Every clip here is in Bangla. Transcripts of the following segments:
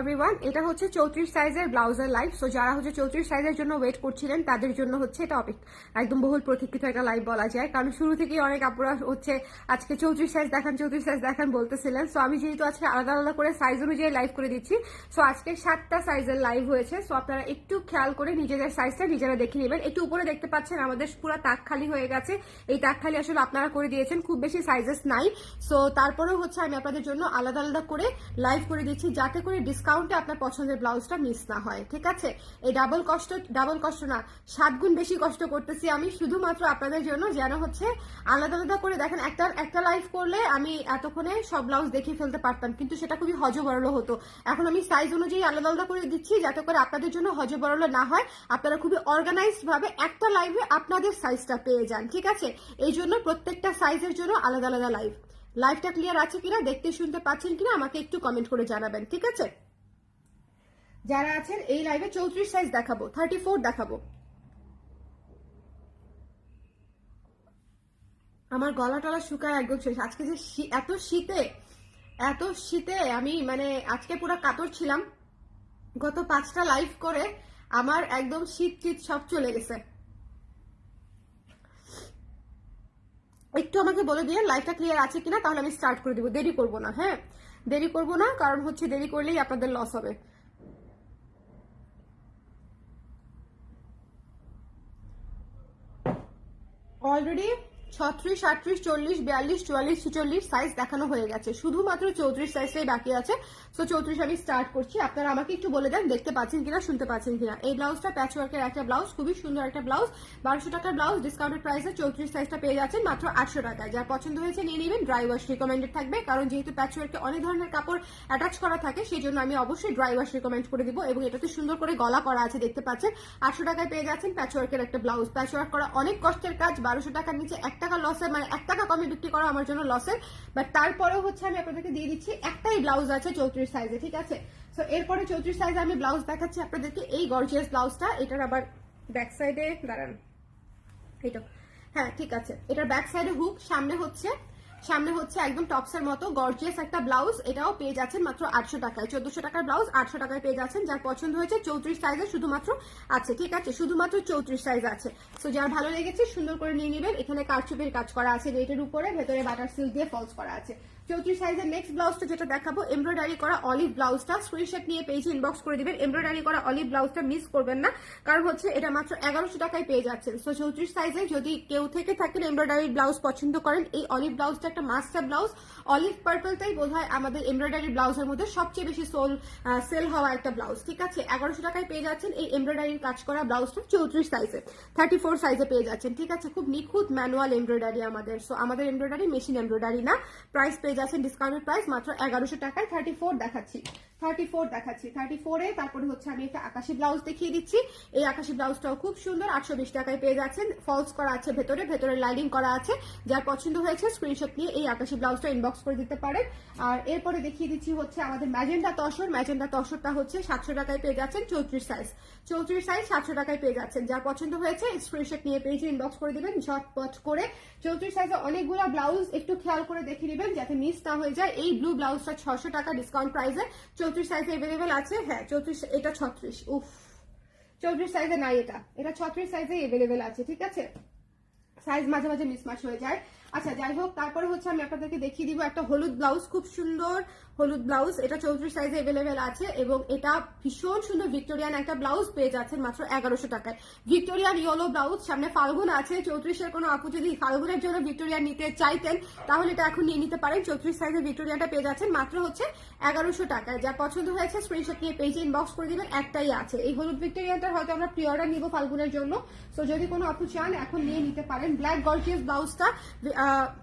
এভরিওয়ান এটা হচ্ছে চৌত্রিশ সাইজের ব্লাউজের লাইভ সো যারা হচ্ছে চৌত্রিশ সাইজের জন্য ওয়েট করছিলেন, তাদের জন্য হচ্ছে এটা একদম বহুল প্রতীক্ষিত একটা লাইভ বলা যায়। কারণ শুরু থেকেই অনেক আপুরা হচ্ছে আজকে চৌত্রিশ সাইজ দেখান, চৌত্রিশ সাইজ দেখান বলতেছিলেন। সো আমি যেহেতু আজকে আলাদা আলাদা করে সাইজ অনুযায়ী লাইভ করে দিচ্ছি। সো আজকে সাতটা সাইজের লাইভ হয়েছে। সো আপনারা একটু খেয়াল করে নিজেদের সাইজটা নিজেরা দেখে নেবেন। একটু উপরে দেখতে পাচ্ছেন আমাদের পুরো তাক হয়ে গেছে। এই তাক আসলে আপনারা করে দিয়েছেন, খুব বেশি সাইজেস নাই। সো তারপরেও হচ্ছে আমি আপনাদের জন্য আলাদা আলাদা করে লাইভ করে দিচ্ছি যাতে করে ডিসকাউন্টে আপনার পছন্দের ব্লাউজটা মিস না হয়, ঠিক আছে? এই ডাবল কষ্ট ডাবল কষ্ট না, সাত গুণ বেশি কষ্ট করতেছি আমি শুধুমাত্র আপনাদের জন্য যেন হচ্ছে আলাদা আলাদা করে দেখেন, একটা একটা লাইভ করলে আমি এতক্ষণে সব ব্লাউজ দেখে ফেলতে পারতাম, কিন্তু সেটা খুবই হজবরল হতো। এখন আমি সাইজ অনুযায়ী আলাদা আলাদা করে দিচ্ছি যাতে করে আপনাদের জন্য হজবরল না হয়, আপনারা খুবই অর্গানাইজড ভাবে একটা লাইভে আপনাদের সাইজটা পেয়ে যান, ঠিক আছে? এই জন্য প্রত্যেকটা সাইজের জন্য আলাদা আলাদা লাইভ লাইভটা ক্লিয়ার আছে কিনা, দেখতে শুনতে পাচ্ছেন কিনা, আমাকে একটু কমেন্ট করে জানাবেন, ঠিক আছে? যারা আছেন, এই লাইভে চৌত্রিশ সাইজ দেখাবো থার্টি ফোর দেখাবো। আমার গলা টলা শুকায় একদম শেষ। আজকে যে এত শীতে এত শীতে আমি মানে আজকে পুরো কাতর ছিলাম। গত পাঁচটা লাইভ করে আমার একদম শীত শীত সব চলে গেছে। একটু আমাকে বলে দিয়ে লাইফটা ক্লিয়ার আছে কিনা, তাহলে আমি স্টার্ট করে দিব। দেরি করব না হ্যাঁ? দেরি করব না, কারণ হচ্ছে দেরি করলেই আপনাদের লস হবে। অলরেডি ছত্রিশ, আটত্রিশ, চল্লিশ, বিয়াল্লিশ, চুয়াল্লিশ, ছিচল্লিশ সাইজ দেখানো হয়ে গেছে। শুধুমাত্র চৌত্রিশ সাইজটাই বাকি আছে। সো চৌত্রিশ আমি স্টার্ট করছি। আপনারা আমাকে একটু বলে দেন, দেখতে পাচ্ছেন কিনা, শুনতে পাচ্ছেন কিনা? এই ব্লাউজটা প্যাচ ওয়ার্কের একটা ব্লাউজ খুবই সুন্দর একটা ব্লাউজ বারোশো টাকার ব্লাউজ ডিসকাউন্টেড প্রাইসে চৌত্রিশ সাইজটা পেয়ে যাচ্ছেন মাত্র আটশো টাকায়। যার পছন্দ হয়েছে নিয়ে নেবেন ড্রাই ওয়াশ রিকমেন্ডেড থাকবে। কারণ যেহেতু প্যাচ ওয়ার্কে অনেক ধরনের কাপড় অ্যাটাচ করা থাকে সেই জন্য আমি অবশ্যই ড্রাই ওয়াশ রিকমেন্ড করে দিব এবং এটাতে সুন্দর করে গলা করা আছে, দেখতে পাচ্ছেন। আটশো টাকায় পেয়ে যাচ্ছেন প্যাচ ওয়ার্কের একটা ব্লাউজ প্যাচ ওয়ার্ক করা অনেক কষ্টের কাজ। বারোশো টাকার নিচে এক টাকা লসে মানে এক টাকা কমে বিক্রি করা আমার জন্য লসের বাট তারপরেও হচ্ছে আমি আপনাদেরকে দিয়ে দিচ্ছি, একটাই ব্লাউজ আছে চৌত্রিশ সাইজে ঠিক আছে? সো এরপরে চৌত্রিশ সাইজে আমি ব্লাউজ দেখাচ্ছি আপনাদেরকে। এই গর্জিয়াস ব্লাউজটা এটার আবার ব্যাক সাইডে দাঁড়ান এটা হ্যাঁ ঠিক আছে। এটার ব্যাক সাইডে হুক সামনে হচ্ছে সামনে হচ্ছে একদম টপসের মতো গর্জিয়াস একটা ব্লাউজ এটাও পেয়ে যাচ্ছেন মাত্র আটশো টাকায়। চোদ্দশো টাকার ব্লাউজ আটশো টাকায় পেয়ে যাচ্ছেন, যার পছন্দ হয়েছে চৌত্রিশ সাইজে শুধুমাত্র আছে, ঠিক আছে? শুধুমাত্র চৌত্রিশ সাইজ আছে। সো যার ভালো লেগেছে, সুন্দর করে নিয়ে নেবেন। এখানে কারচুপের কাজ করা আছে রেটের উপরে, ভেতরে বাটার সিল্ক দিয়ে ফলস করা আছে। চৌত্রিশ সাইজের নেক্সট ব্লাউজটা যেটা দেখাবো এমব্রয়ডারি করা অলিভ ব্লাউজটা স্ক্রিনশট নিয়ে পেজে ইনবক্স করে দিবেন। এমব্রয়ডারি করা অলিভ ব্লাউজটা মিস করবেন না, কারণ হচ্ছে এটা মাত্র এগারোশো টাকায় পেয়ে যাচ্ছেন। সো চৌত্রিশ সাইজে যদি কেউ থেকে থাকেন এমব্রয়ডারি ব্লাউজ পছন্দ করেন, এই অলিভ ব্লাউজটা একটা মাস্টার ব্লাউজ অলিভ পার্পলটাই বোধ হয় আমাদের এমব্রয়ডারি ব্লাউজের মধ্যে সবচেয়ে বেশি সোল সেল হওয়া একটা ব্লাউজ ঠিক আছে? এগারোশো টাকায় পেয়ে যাচ্ছেন এই এমব্রয়ডারির কাজ করা ব্লাউজটা চৌত্রিশ সাইজে। থার্টি ফোর সাইজে পেয়ে যাচ্ছেন। ঠিক আছে? খুব নিখুঁত ম্যানুয়াল এমব্রয়ডারি আমাদের। সো আমাদের এমব্রয়ডারি মেশিন এমব্রয়ডারি না। প্রাইস পেয়ে যাচ্ছেন ডিসকাউন্টেড প্রাইস মাত্র এগারোশো টাকায় থার্টি ফোর দেখাচ্ছি। আকাশি ব্লাউজ দেখিয়ে দিচ্ছি। এই আকাশি ব্লাউজটাও খুব সুন্দর, আটশো বিশ টাকায় পেয়ে যাচ্ছেন। ফলস করা আছে ভেতরে ভেতরে লাইনিং করা আছে। যার পছন্দ হয়েছে স্ক্রিনশট নিয়ে এই আকাশি ব্লাউজটা ইনবক্স করে দিতে পারেন। আর এরপরে দেখিয়ে দিচ্ছি হচ্ছে আমাদের ম্যাজেন্ডা তসর। ম্যাজেন্ডা তসরটা হচ্ছে সাতশো টাকায় পেয়ে যাচ্ছেন চৌত্রিশ সাইজ চৌত্রিশ সাইজ সাতশো টাকায় পেয়ে যাচ্ছেন। যার পছন্দ হয়েছে স্ক্রিনশট নিয়ে পেজে ইনবক্স করে দিবেন, ঝটপট করে। চৌত্রিশ সাইজে অনেকগুলো ব্লাউজ একটু খেয়াল করে দেখে নেবেন, যাতে মিস না হয়ে যায়। এই ব্লু ব্লাউজটা ছশো টাকা ডিসকাউন্ট প্রাইসে চৌত্রিশ সাইজ এভেলেবেল আছে? হ্যাঁ চৌত্রিশ, এটা ছত্রিশ। উফ, চৌত্রিশ সাইজে নাই এটা। এটা ছত্রিশ সাইজে এভেলেবেল আছে, ঠিক আছে? সাইজ মাঝে মাঝে মিসমাচ হয়ে যায়। আচ্ছা যাই হোক, তারপরে হচ্ছে আমি আপনাদেরকে দেখিয়ে দিব একটা হলুদ ব্লাউজ খুব সুন্দর হলুদ ব্লাউজ এটা চৌত্রিশ সাইজে এভেলেবেল আছে এবং এটা ভীষণ সুন্দর ভিক্টোরিয়ান একটা ব্লাউজ পেয়ে যাচ্ছেন মাত্র এগারোশো টাকায়। ভিক্টোরিয়ান ইয়েলো ব্লাউজ সামনে ফাল্গুন আছে, চৌত্রিশের কোনো আপু যদি ফাল্গুনের জন্য ভিক্টোরিয়ান নিতে চাইতেন, তাহলে এটা এখন নিয়ে নিতে পারেন। চৌত্রিশ সাইজের ভিক্টোরিয়াটা পেয়ে যাচ্ছেন মাত্র হচ্ছে এগারোশো টাকায়। যা পছন্দ হয়েছে স্ক্রিনশট নিয়ে পেজে ইনবক্স করে দিবেন, একটাই আছে। এই হলুদ ভিক্টোরিয়ানটা হয়তো আমরা প্রি অর্ডার নিব ফাল্গুনের জন্য। সো যদি কোনো আপু চান, এখন নিয়ে নিতে পারেন। ব্ল্যাক গর্জিয়াস ব্লাউজটা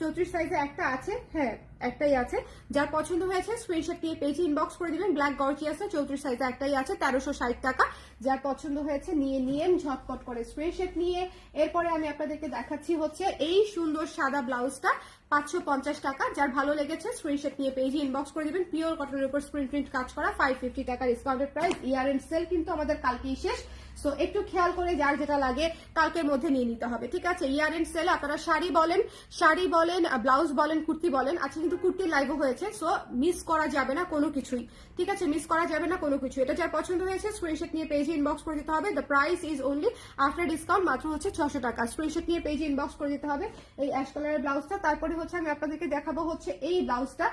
চৌত্রিশ সাইজে একটা আছে হ্যাঁ একটাই আছে। যার পছন্দ হয়েছে স্ক্রিনশট নিয়ে পেজে ইনবক্স করে দিবেন ব্ল্যাক গর্জিয়াসে চৌত্রিশ সাইজে একটাই আছে, তেরোশো ষাট টাকা। যার পছন্দ হয়েছে, নিয়ে নিয়ে ঝটপট করে স্ক্রিনশট নিয়ে। এরপরে আমি আপনাদেরকে দেখাচ্ছি হচ্ছে এই সুন্দর সাদা ব্লাউজটা পাঁচশো পঞ্চাশ টাকা। যার ভালো লেগেছে স্ক্রিনশট নিয়ে পেজে ইনবক্স করে দিবেন পিওর কটনের উপর স্ক্রিন প্রিন্ট কাজ করা ফাইভ ফিফটি টাকা discounted price year end sale কিন্তু আমাদের কালকেই শেষ। সো একটু খেয়াল করে যার যেটা লাগে কালকের মধ্যে নিয়ে নিতে হবে, ঠিক আছে? ইয়ার এন্ড সেল আপনারা শাড়ি বলেন শাড়ি বলেন ব্লাউজ বলেন, কুর্তি বলেন আজকে কিন্তু কুর্তির লাইভও হয়েছে সো মিস করা যাবে না কোনো কিছুই, ঠিক আছে? মিস করা যাবে না কোনো কিছু। এটা যার পছন্দ হয়েছে স্ক্রিনশট নিয়ে পেজে ইনবক্স করে দিতে হবে। The price is only after discount মাত্র হচ্ছে ছশো টাকা। স্ক্রিনশট নিয়ে পেজে ইনবক্স করে দিতে হবে, এই অ্যাশ কালারের ব্লাউজটা তারপরে হচ্ছে আমি আপনাদেরকে দেখাবো হচ্ছে এই ব্লাউজটা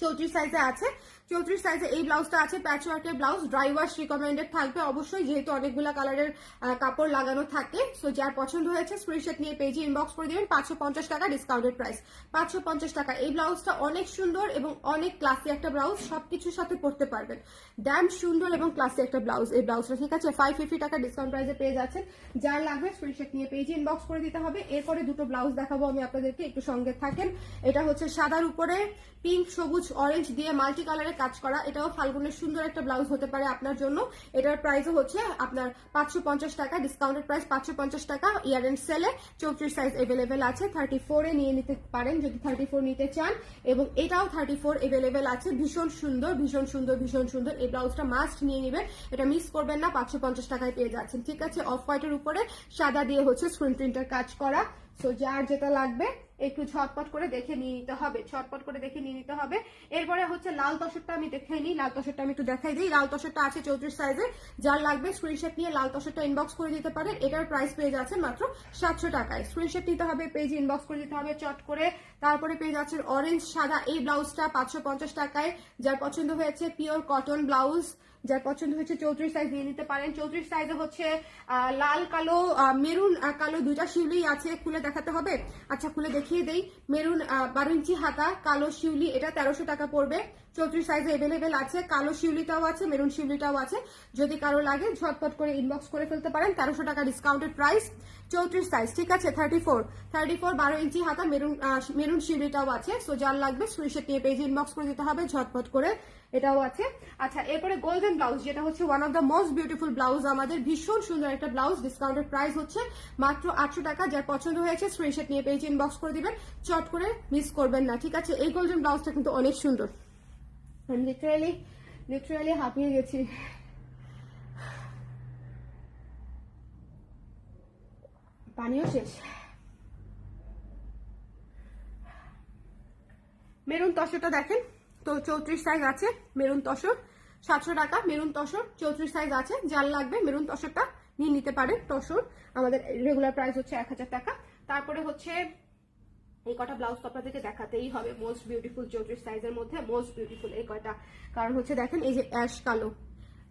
চৌত্রিশ সাইজে আছে। চৌত্রিশ সাইজে এই ব্লাউজটা আছে প্যাচ ওয়ার্কের ব্লাউজ ড্রাই ওয়াশ রিকমেন্ডেড থাকবে অবশ্যই, যেহেতু অনেকগুলা কালারের কাপড় লাগানো থাকে। সো যার পছন্দ হয়েছে স্ক্রিনশট নিয়ে পেজে ইনবক্স করে দিবেন, পাঁচশো পঞ্চাশ টাকা ডিসকাউন্টেড প্রাইস পাঁচশো পঞ্চাশ টাকা, এই ব্লাউজটা অনেক সুন্দর এবং অনেক ক্লাসি একটা ব্লাউজ সবকিছুর সাথে পরতে পারবেন। ড্যাম সুন্দর এবং ক্লাসি একটা ব্লাউজ এই ব্লাউজটা ঠিক আছে? ফাইভ ফিফটি টাকা ডিসকাউন্ট প্রাইসে পেয়ে যাচ্ছেন। যার লাগবে স্ক্রিনশট নিয়ে পেজে ইনবক্স করে দিতে হবে। এরপরে দুটো ব্লাউজ দেখাবো আমি আপনাদেরকে, একটু সঙ্গে থাকেন। এটা হচ্ছে সাদার উপরে পিঙ্ক সবুজ অরেঞ্জ দিয়ে মাল্টি কালারে কাজ করা। এটাও ফাল্গুনের সুন্দর একটা ব্লাউজ হতে পারে আপনার জন্য। এটার প্রাইসও হচ্ছে আপনার পাঁচশো পঞ্চাশ টাকা ডিসকাউন্টেড প্রাইস পাঁচশো পঞ্চাশ টাকা ইয়ার এন্ড সেলে চৌত্রিশ সাইজ এভেলেবেল আছে। থার্টি ফোরে নিয়ে নিতে পারেন যদি থার্টি ফোর নিতে চান। এবং এটাও থার্টি ফোর এভেলেবেল আছে। ভীষণ সুন্দর ভীষণ সুন্দর ভীষণ সুন্দর। এই ব্লাউজটা মাস্ট নিয়ে নেবেন। এটা মিস করবেন না, পাঁচশো পঞ্চাশ টাকায় পেয়ে যাচ্ছেন। ঠিক আছে অফ হোয়াইটের উপরে সাদা দিয়ে হচ্ছে স্ক্রিন প্রিন্টার কাজ করা। সো যার যেটা লাগবে একটু ঝটপট করে দেখে নিয়ে নিতে হবে, ঝটপট করে দেখে নিয়ে নিতে হবে। এরপরে হচ্ছে লাল তসরটা আমি দেখে নিই, লাল তসরটা আমি একটু দেখাই দিই। লাল তসরটা আছে চৌত্রিশ সাইজে যার লাগবে স্ক্রিনশট নিয়ে লাল তসরটা ইনবক্স করে দিতে পারেন। এটার প্রাইস পেয়ে যাচ্ছে মাত্র সাতশো টাকায়। স্ক্রিনশট নিতে হবে পেজ ইনবক্স করে দিতে হবে চট করে। তারপরে পেয়ে যাচ্ছেন অরেঞ্জ সাদা, এই ব্লাউজটা পাঁচশো পঞ্চাশ টাকায়। যার পছন্দ হয়েছে পিওর কটন ব্লাউজ যার পছন্দ হচ্ছে চৌত্রিশ সাইজ নিয়ে নিতে পারেন। চৌত্রিশ সাইজে হচ্ছে লাল, কালো মেরুন কালো দুইটা শিউলি আছে, খুলে দেখাতে হবে। আচ্ছা খুলে দেখিয়ে দেই। মেরুন বারো ইঞ্চি হাতা, কালো শিউলি, এটা তেরোশো টাকা পড়বে। চৌত্রিশ সাইজে এভেলেবেল আছে, কালো শিউলিটাও আছে, মেরুন শিউলিটাও আছে। যদি কারও লাগে, ঝটপট করে ইনবক্স করে ফেলতে পারেন, তেরোশো টাকা ডিসকাউন্টেড প্রাইস চৌত্রিশ সাইজ ঠিক আছে? থার্টি ফোর থার্টি ফোর বারো ইঞ্চি হাতা, মেরুন মেরুন শিউলিটাও আছে। সো যার লাগবে স্ক্রিনশট নিয়ে পেজে ইনবক্স করে দিতে হবে, ঝটপট করে এটাও আছে। আচ্ছা এরপরে গোল্ডেন ব্লাউজ যেটা হচ্ছে one of the most beautiful blouse আমাদের। ভীষণ সুন্দর একটা ব্লাউজ ডিসকাউন্টের প্রাইস হচ্ছে মাত্র আটশো টাকা। যার পছন্দ হয়েছে স্ক্রিনশট নিয়ে পেজে ইনবক্স করে দিবেন। চট করে মিস করবেন না, ঠিক আছে? এই গোল্ডেন ব্লাউজটা কিন্তু অনেক সুন্দর। আমি লিটারালি লিটারালি হাঁপিয়ে গেছি। পানিও শেষ। মেরুন তসরটা দেখেন। তো চৌত্রিশ সাইজ আছে মেরুন তসর। সাতশো টাকা মেরুন তসর, চৌত্রিশ সাইজ আছে। যার লাগবে মেরুন তসরটা নিয়ে নিতে পারেন তসর। আমাদের রেগুলার প্রাইস হচ্ছে এক হাজার টাকা। তারপরে হচ্ছে এই কটা ব্লাউজ তো আপনাদেরকে দেখাতেই হবে। মোস্ট বিউটিফুল চৌত্রিশ সাইজের মধ্যে মোস্ট বিউটিফুল এই কয়টা। কারণ হচ্ছে দেখেন এই যে অ্যাশ কালো।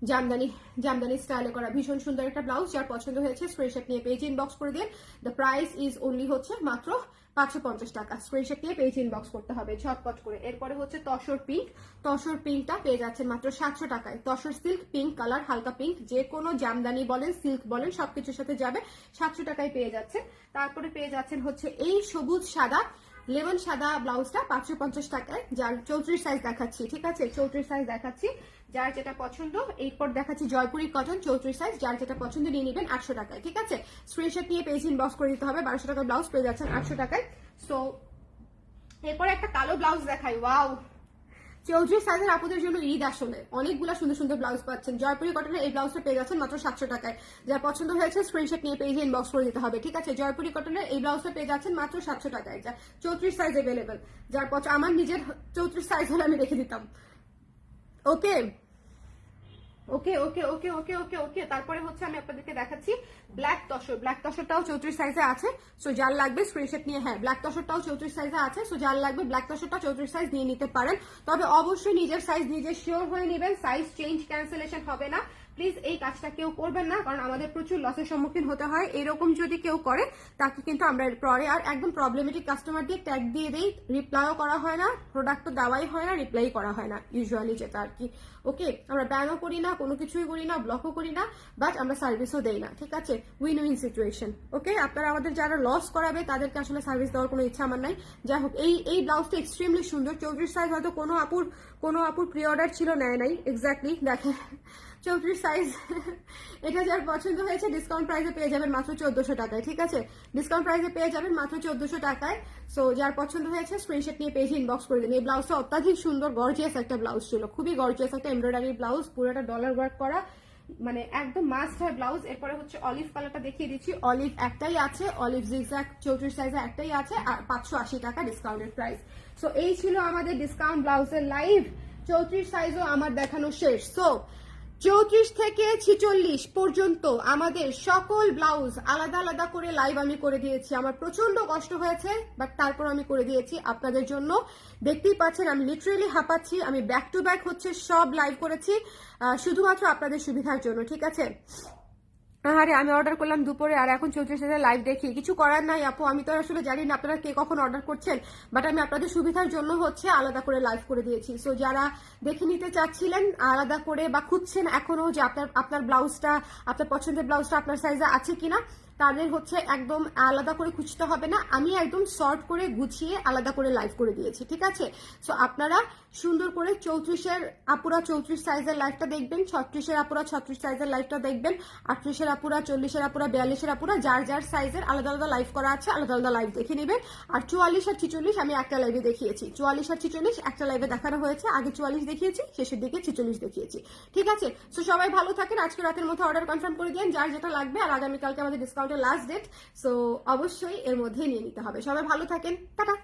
জামদানি জামদানি স্টাইলে করা ভীষণ সুন্দর একটা ব্লাউজ যার পছন্দ হয়েছে স্ক্রিনশট নিয়ে পেজ ইনবক্স করে দিন। দ্য প্রাইস ইজ অনলি হচ্ছে মাত্র পাঁচশো পঞ্চাশ টাকা। স্ক্রিনশট নিয়ে পেজ ইনবক্স করতে হবে, ঝটপট করে। এরপরে হচ্ছে তসর পিঙ্ক তসর পিঙ্কটা পেয়ে যাচ্ছে মাত্র সাতশো টাকায়। তসর সিল্ক পিঙ্ক কালার হালকা পিঙ্ক যে কোনো জামদানি বলেন সিল্ক বলেন, সবকিছুর সাথে যাবে। সাতশো টাকায় পেয়ে যাচ্ছে তারপরে পেয়ে যাচ্ছেন হচ্ছে এই সবুজ সাদা, লেমন সাদা ব্লাউজটা পাঁচশো পঞ্চাশ টাকায়, যার চৌত্রিশ সাইজ দেখাচ্ছি। ঠিক আছে? চৌত্রিশ সাইজ দেখাচ্ছি। যার যেটা পছন্দ, এরপর দেখাচ্ছি জয়পুরি কটন চৌত্রিশ সাইজ যার যেটা পছন্দ নিয়ে নেবেন আটশো টাকায়, ঠিক আছে? স্ক্রিনশট নিয়ে পেজ ইনবক্স করে দিতে হবে, বারোশো টাকার ব্লাউজ পেয়ে যাচ্ছেন আটশো টাকায়। সো এরপরে একটা কালো ব্লাউজ দেখাই ওয়াও চৌত্রিশ সাইজের আপুদের জন্য ঈদ আসলে, অনেকগুলো সুন্দর সুন্দর ব্লাউজ পাচ্ছেন। জয়পুরি কটনের এই ব্লাউজটা পেয়ে যাচ্ছেন মাত্র সাতশো টাকায়। যার পছন্দ হয়েছে স্ক্রিনশট নিয়ে পেজে ইনবক্স করে দিতে হবে, ঠিক আছে? জয়পুরি কটনের এই ব্লাউজটা পেয়ে যাচ্ছেন মাত্র সাতশো টাকায়, যা চৌত্রিশ সাইজ অ্যাভেলেবেল যার পছ- আমার নিজের চৌত্রিশ সাইজ হলে আমি রেখে দিতাম। ওকে ওকে ওকে ওকে ওকে ওকে ওকে। তারপরে হচ্ছে আমি আপনাদেরকে দেখাচ্ছি ব্ল্যাক তসর ব্ল্যাক তসরটাও চৌত্রিশ সাইজে আছে। সো যার লাগবে স্ক্রিনশট নিয়ে হ্যাঁ ব্ল্যাক তসরটাও চৌত্রিশ সাইজে আছে। সো যার লাগবে ব্ল্যাক তসরটা চৌত্রিশ সাইজ নিয়ে নিতে পারেন। তবে অবশ্যই নিজের সাইজ নিজে শিওর হয়ে নেবেন। সাইজ চেঞ্জ ক্যান্সেলেশন হবে না। প্লিজ এই কাজটা কেউ করবেন না, কারণ আমাদের প্রচুর লসের সম্মুখীন হতে হয়। এরকম যদি কেউ করে, তাকে কিন্তু আমরা পরে আর একদম প্রবলেমেটিক কাস্টমার দিয়ে ট্যাগ দিয়ে দেই রিপ্লাইও করা হয় না প্রোডাক্ট তো দেওয়াই হয় না রিপ্লাই করা হয় না ইউজুয়ালি যেটা আর কি। ওকে আমরা ব্যানও করি না, কোনো কিছুই করি না ব্লকও করি না বাট আমরা সার্ভিসও দেই না, ঠিক আছে? উইন উইন সিচুয়েশন ওকে আপনারা আমাদের যারা লস করাবে, তাদেরকে আসলে সার্ভিস দেওয়ার কোনো ইচ্ছা আমার নাই। যাই হোক, এই এই ব্লাউজটা এক্সট্রিমলি সুন্দর। চৌত্রিশ সাইজ হয়তো কোনো আপুর কোনো আপুর প্রি অর্ডার ছিল, নেয় নাই এক্স্যাক্টলি দেখেন। চৌত্রিশ সাইজ এটা যার পছন্দ হয়েছে ডিসকাউন্ট প্রাইসে পেয়ে যাবেন মাত্র চোদ্দশো টাকায়, ঠিক আছে? ডিসকাউন্ট প্রাইসে পেয়ে যাবেন মাত্র চোদ্দশো টাকায়। সো যার পছন্দ হয়েছে স্ক্রিনশট নিয়ে পেজে ইনবক্স করে দিন। এই ব্লাউজটা অত্যাধিক সুন্দর গর্জিয়াস একটা ব্লাউজ ছিল। খুবই গর্জিয়াস একটা এমব্রয়ডারি ব্লাউজ পুরোটা ডলার ওয়ার্ক করা মানে একদম মাস্ট হয় ব্লাউজ এরপরে হচ্ছে অলিভ কালারটা দেখিয়ে দিচ্ছি। অলিভ একটাই আছে অলিভ জিগজ্যাক চৌত্রিশ সাইজে একটাই আছে, আর পাঁচশো আশি টাকা ডিসকাউন্টের প্রাইস সো এই ছিল আমাদের ডিসকাউন্ট ব্লাউজের লাইভ চৌত্রিশ সাইজও আমার দেখানো শেষ। সো চৌত্রিশ থেকে ছিচল্লিশ পর্যন্ত আমাদের সকল ব্লাউজ আলাদা আলাদা করে লাইভ আমি করে দিয়েছি। আমার প্রচণ্ড কষ্ট হয়েছে বাট তারপর আমি করে দিয়েছি আপনাদের জন্য। দেখতেই পাচ্ছেন, আমি লিটারেলি হাঁপাচ্ছি, আমি ব্যাক টু ব্যাক হচ্ছে, সব লাইভ করেছি শুধুমাত্র আপনাদের সুবিধার জন্য, ঠিক আছে? আরে আমি অর্ডার করলাম দুপুরে আর এখন চৌত্রিশ হাজার লাইভ দেখি। কিছু করার নাই, আপু। আমি তো আসলে জানি না আপনারা কে কখন অর্ডার করছেন বাট আমি আপনাদের সুবিধার জন্য হচ্ছে আলাদা করে লাইভ করে দিয়েছি। সো যারা দেখে নিতে চাচ্ছিলেন, আলাদা করে বা খুঁজছেন এখনও যে আপনার আপনার ব্লাউজটা আপনার পছন্দের ব্লাউজটা আপনার সাইজে আছে কিনা তাদের হচ্ছে একদম আলাদা করে খুঁজতে হবে না। আমি একদম শর্ট করে গুছিয়ে আলাদা করে লাইভ করে দিয়েছি, ঠিক আছে? সো আপনারা সুন্দর করে চৌত্রিশের আপুরা চৌত্রিশ সাইজের লাইভটা দেখবেন, ছত্রিশের আপুরা ছত্রিশ সাইজের লাইভটা দেখবেন, আটত্রিশের আপুরা, চল্লিশের আপুরা, বিয়াল্লিশের আপুরা, যার যার সাইজের আলাদা আলাদা লাইভ করা আছে, আলাদা আলাদা লাইভ দেখে নেবেন। আর চুয়াল্লিশ আর ছিচল্লিশ আমি একটা লাইভে দেখিয়েছি। চুয়াল্লিশ আর ছিচল্লিশ একটা লাইভে দেখানো হয়েছে। আগে চুয়াল্লিশ দেখিয়েছি, শেষের দিকে ছিচল্লিশ দেখিয়েছি, ঠিক আছে? সো সবাই ভালো থাকেন। আজকে রাতের মধ্যে অর্ডার কনফার্ম করে দিন যার যেটা লাগবে, আর আগামীকালকে আমাদের লাস্ট ডেট সো অবশ্যই এর মধ্যেই নিয়ে নিতে হবে। সবাই ভালো থাকেন। টাটা!